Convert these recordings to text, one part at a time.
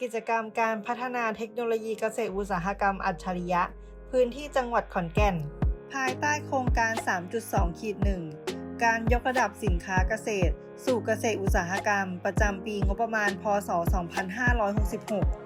กิจกรรมการพัฒนาเทคโนโลยีเกษตรอุตสาหกรรมอัจฉริยะ พื้นที่จังหวัดขอนแก่น ภายใต้โครงการ 3.2ขีด1การยกระดับสินค้าเกษตร สู่เกษตรอุตสาหกรรม ประจำปีงบประมาณ พศ 2566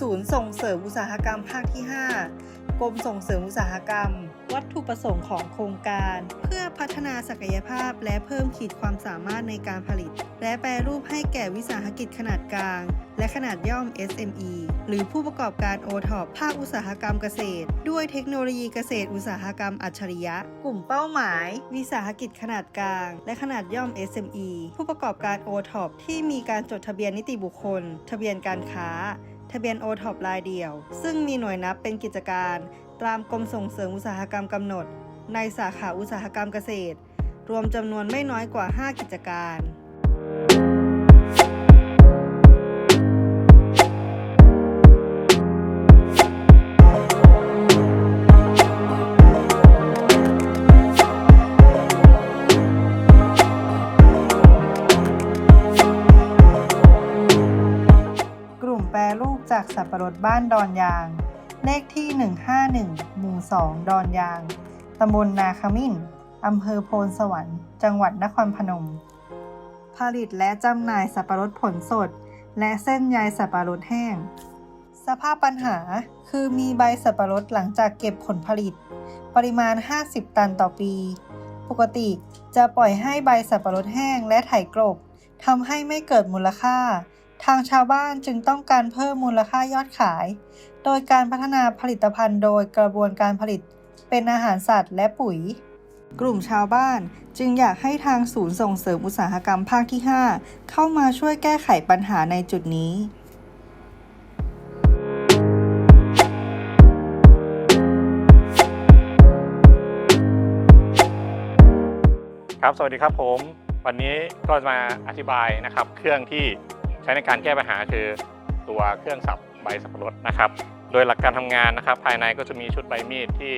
ศูนย์ส่งเสริมอุตสาหกรรมภาคที่ 5 กรมส่งเสริมอุตสาหกรรม วัตถุประสงค์ของโครงการ เพื่อพัฒนาศักยภาพและเพิ่มขีดความสามารถในการผลิต และแปรรูปให้แก่วิสาหกิจขนาดกลาง และขนาดย่อม SME หรือผู้ประกอบการ o t o p ภาคอุตสาหกรรมเกษตร ด้วยเทคโนโลยีเกษตรอุตสาหกรรมอัจฉริยะ กลุ่มเป้าหมาย วิสาหกิจขนาดกลาง และขนาดย่อม SME ผู้ประกอบการ o t o p ที่มีการจดทะเบียนนิติบุคคล ทะเบียนการค้า ทะเบียนโอท็อปรายเดี่ยว ซึ่งมีหน่วยนับเป็นกิจการ ตามกรมส่งเสริมอุตสาหกรรมกำหนด ในสาขาอุตสาหกรรมเกษตร รวมจำนวนไม่น้อยกว่า 5 กิจการ จากสับปะรดบ้านดอนยาง เลขที่ 151 หมู่ 2 ดอนยาง ตำบลนาขมิ้น อำเภอโพนสวรรค์ จังหวัดนครพนม ผลิตและจำหน่ายสับปะรดผลสด และเส้นใยสับปะรดแห้ง สภาพปัญหาคือมีใบสับปะรดหลังจากเก็บผลผลิต ปริมาณ 50 ตันต่อปี ปกติจะปล่อยให้ใบสับปะรดแห้งและไถกลบทำให้ไม่เกิดมูลค่า ทางชาวบ้านจึงต้องการเพิ่มมูลค่ายอดขาย โดยการพัฒนาผลิตภัณฑ์โดยกระบวนการผลิตเป็นอาหารสัตว์และปุ๋ย กลุ่มชาวบ้านจึงอยากให้ทางศูนย์ส่งเสริมอุตสาหกรรมภาคที่ 5 เข้ามาช่วยแก้ไขปัญหาในจุดนี้ครับ สวัสดีครับผม วันนี้ก็จะมาอธิบายนะครับ เครื่องที่ ช้ในการแก้ปัญหาคือตัวเครื่องสับใบสับปะรดนะครับ โดยหลักการทำงานนะครับ ภายในก็จะมีชุดใบมีดที่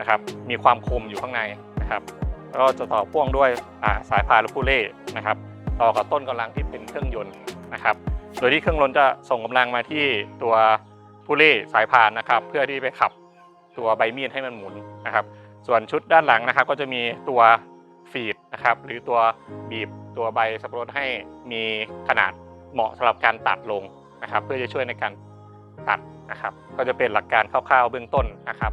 นะครับมีความคมอยู่ข้างในนะครับแล้วก็จะต่อพ่วงด้วยสายพานหรือผู้เล่นะครับต่อกับต้นกำลังที่เป็นเครื่องยนต์นะครับ โดยที่เครื่องยนต์จะส่งกำลังมาที่ตัวผู้เล่สายพานนะครับ เพื่อที่ไปขับตัวใบมีดให้มันหมุนนะครับ ส่วนชุดด้านหลังนะครับ ก็จะมีตัวฟีดนะครับ หรือตัวบีบตัวใบสับปะรดให้มีขนาด เหมาะสำหรับการตัดลงนะครับ เพื่อจะช่วยในการตัดนะครับ ก็จะเป็นหลักการคร่าวๆเบื้องต้นนะครับ